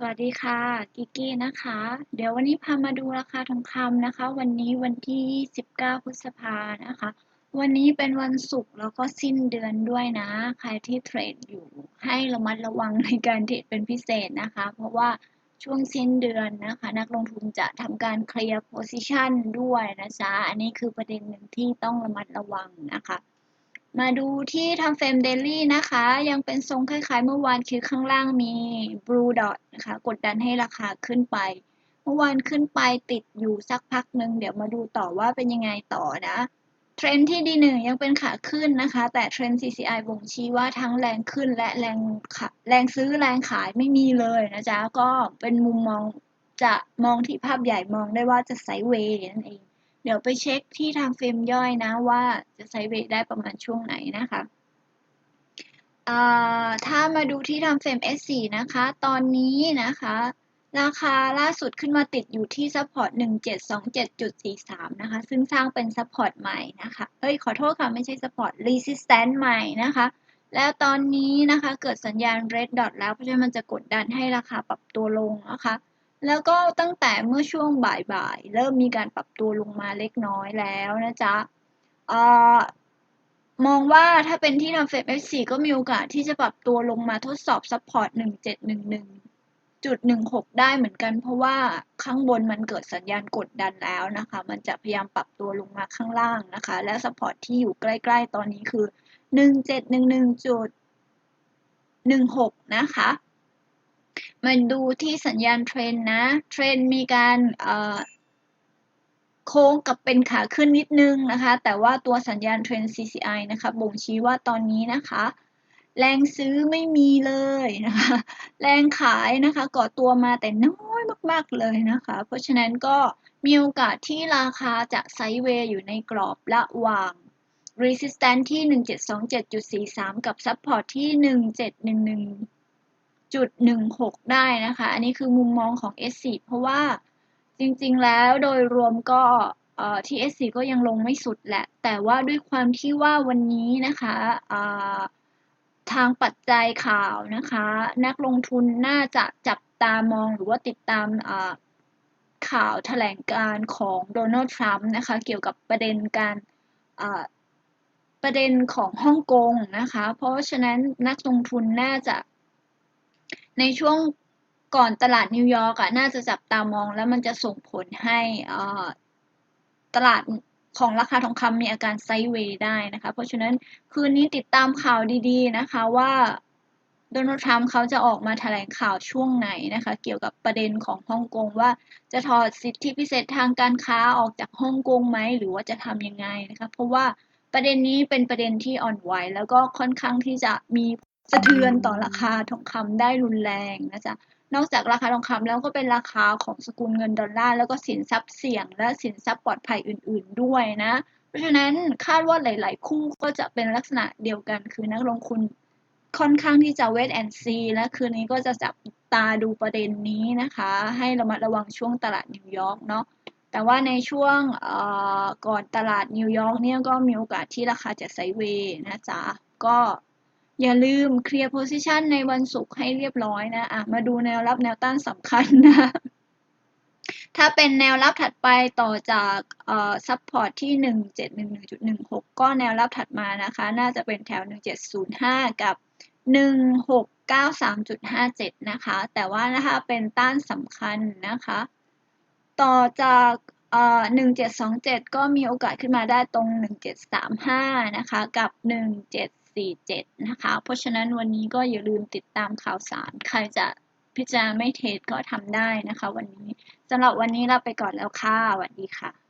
สวัสดีค่ะ กิกกี้นะคะ เดี๋ยววันนี้พามาดูราคาทองคำนะคะ วันนี้วันที่ 19 พฤษภานะคะ วันนี้เป็นวันศุกร์แล้วก็สิ้นเดือนด้วยนะ ใครที่เทรดอยู่ให้ระมัดระวังในการเทรดเป็นพิเศษนะคะ เพราะว่าช่วงสิ้นเดือนนะคะ นักลงทุนจะทำการเคลียร์โพซิชันด้วยนะจ๊ะ อันนี้คือประเด็นหนึ่งที่ต้องระมัดระวังนะคะ มาดูที่ทำเฟรมเดลี่นะคะ ยังเป็นทรงคล้ายๆ เมื่อวานคือข้างล่างมี blue dot นะคะ กดดันให้ราคาขึ้นไป เมื่อวานขึ้นไปติดอยู่สักพักหนึ่งเดี๋ยวมาดูต่อว่าเป็นยังไงต่อนะ เทรนที่ดีหนึ่งยังเป็นขาขึ้นนะคะ แต่เทรน CCI บ่งชี้ว่าทั้งแรงขึ้นและแรงแรงซื้อแรงขายไม่มีเลยนะจ๊ะ ก็เป็นมุมมองจะมองที่ภาพใหญ่มองได้ว่าจะไซด์เวย์นั่นเอง ดี๋ยวไปเช็คที่ทางเฟรมย่อยนะว่าจะไซเวทได้ประมาณช่วงไหนนะคะถ้ามาดูที่ทำเฟรม S4 นะคะ ตอนนี้นะคะ ราคาล่าสุดขึ้นมาติดอยู่ที่ซัพพอร์ต1727.43 นะคะ ซึ่งสร้างเป็นซัพพอร์ตใหม่นะคะ เอ้ย ขอโทษค่ะ ไม่ใช่ซัพพอร์ต resistance ใหม่นะคะ แล้วตอนนี้นะคะ เกิดสัญญาณ red dot แล้ว เพราะฉะนั้นมันจะกดดันให้ราคาปรับตัวลงนะคะ แล้วก็ตั้งแต่เมื่อช่วงบ่ายๆ เริ่มมีการปรับตัวลงมาเล็กน้อยแล้วนะจ๊ะอมองว่าถ้าเป็นที่ทำเฟด F4 ก็มีโอกาสที่จะปรับตัวลงมาทดสอบซัพพอร์ต1711จุด16 ได้เหมือนกัน เพราะว่าข้างบนมันเกิดสัญญาณกดดันแล้วนะคะ มันจะพยายามปรับตัวลงมาข้างล่างนะคะ และซัพพอร์ตที่อยู่ใกล้ๆ ตอนนี้คือ 1711จุด16 นะคะ มาดูที่สัญญาณเทรนนะ เทรนมีการโค้งกับเป็นขาขึ้นนิดนึงนะคะ แต่ว่าตัวสัญญาณเทรน CCI นะคะบ่งชี้ว่าตอนนี้นะคะ แรงซื้อไม่มีเลยนะคะ แรงขายนะคะก่อตัวมาแต่น้อยมากๆเลยนะคะ เพราะฉะนั้นก็มีโอกาสที่ราคาจะไซด์เวย์อยู่ในกรอบระหว่าง resistance ที่ 1727.43 กับ support ที่ 1711 จุดหนึ่งหกได้นะคะ อันนี้คือมุมมองของ S4 เพราะว่าจริงๆ แล้วโดยรวมก็ที่ S4 ก็ยังลงไม่สุดแหละ แต่ว่าด้วยความที่ว่าวันนี้นะคะทางปัจจัยข่าวนะคะ นักลงทุนน่าจะจับตามองหรือว่าติดตามข่าวแถลงการของโดนัลด์ทรัมป์นะคะ เกี่ยวกับประเด็นการประเด็นของฮ่องกงนะคะ เพราะฉะนั้นนักลงทุนน่าจะ ในช่วงก่อนตลาดนิวยอร์กอะน่าจะจับตามองแล้วมันจะส่งผลให้ตลาดของราคาทองคำมีอาการไซด์เวย์ได้นะคะ เพราะฉะนั้นคืนนี้ติดตามข่าวดีๆนะคะว่าโดนัลด์ทรัมป์เขาจะออกมาแถลงข่าวช่วงไหนนะคะ เกี่ยวกับประเด็นของฮ่องกงว่าจะถอดสิทธิพิเศษทางการค้าออกจากฮ่องกงไหมหรือว่าจะทำยังไงนะคะ เพราะว่าประเด็นนี้เป็นประเด็นที่อ่อนไหวแล้วก็ค่อนข้างที่จะมี สะเทือนต่อราคาทองคำได้รุนแรงนะจ๊ะนอกจากราคาทองคำแล้วก็เป็นราคาของสกุลเงินดอลลาร์แล้วก็สินทรัพย์เสี่ยง และสินทรัพย์ปลอดภัยอื่น ๆ ด้วยนะ เพราะฉะนั้นคาดว่าหลาย ๆ คู่ก็จะเป็นลักษณะเดียวกันคือนักลงทุนค่อนข้างที่จะเวทแอนซีและคืนนี้ก็จะจับตาดูประเด็นนี้นะคะ ให้ระมัดระวังช่วงตลาดนิวยอร์กเนาะแต่ว่าในช่วงก่อนตลาดนิวยอร์กเนี่ยก็มีโอกาสที่ราคาจะไซเวย์นะจ๊ะก็ อย่าลืมเคลียร์โพซิชันในวันศุกร์ให้เรียบร้อยนะอะมาดูแนวรับแนวต้านสำคัญนะ ถ้าเป็นแนวรับถัดไปต่อจากเอ่อซัพพอร์ตที่ 1711.16 ก็แนวรับถัดมานะคะ น่าจะเป็นแถว 1705 กับ 1693.57 นะคะ แต่ว่านะคะเป็นต้านสำคัญนะคะ ต่อจากเอ่อ1727 ก็มีโอกาสขึ้นมาได้ตรง 1735 นะคะ กับ 17 47 นะคะ เพราะฉะนั้นวันนี้ก็อย่าลืมติดตามข่าวสาร ใครจะพิจารณาไม่เทรดก็ทำได้นะคะ วันนี้สำหรับวันนี้เราไปก่อนแล้วค่ะสวัสดีค่ะ